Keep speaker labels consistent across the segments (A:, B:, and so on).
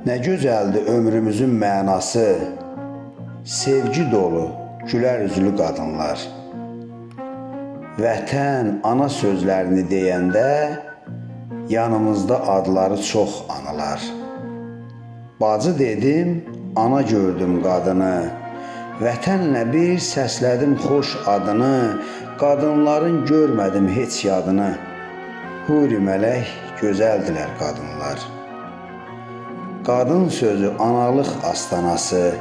A: Nə gözəldir ömrümüzün mənası. Sevgi dolu, gülər üzlü qadınlar. Vətən, ana sözlərini deyəndə yanımızda adları çox anılar. Bacı dedim, ana gördüm qadını. Vətənlə bir səslədim xoş adını. Qadınların görmədim heç yadını. Huri mələk gözəldilər qadınlar. Qadın sözü analıq astanası.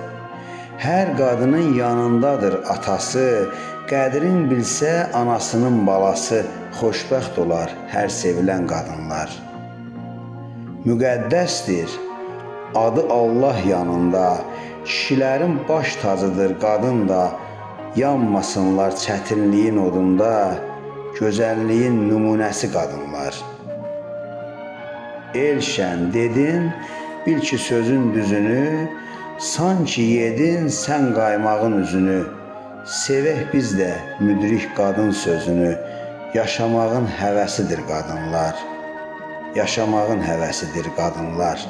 A: Hər qadının yanındadır atası. Qədrin bilsə anasının balası. Xoşbəxt olar hər sevilən qadınlar. Müqəddəsdir adı Allah yanında. Kişilərin baş tacıdır qadın da. Yanmasınlar çətinliyin odunda. Gözəlliyin nümunəsi qadınlar. Elşən dedin, bil ki sözün düzünü, sanki yedin sən qaymağın üzünü. Sevək biz də müdrik qadın sözünü. Yaşamağın həvəsidir qadınlar. Yaşamağın həvəsidir qadınlar.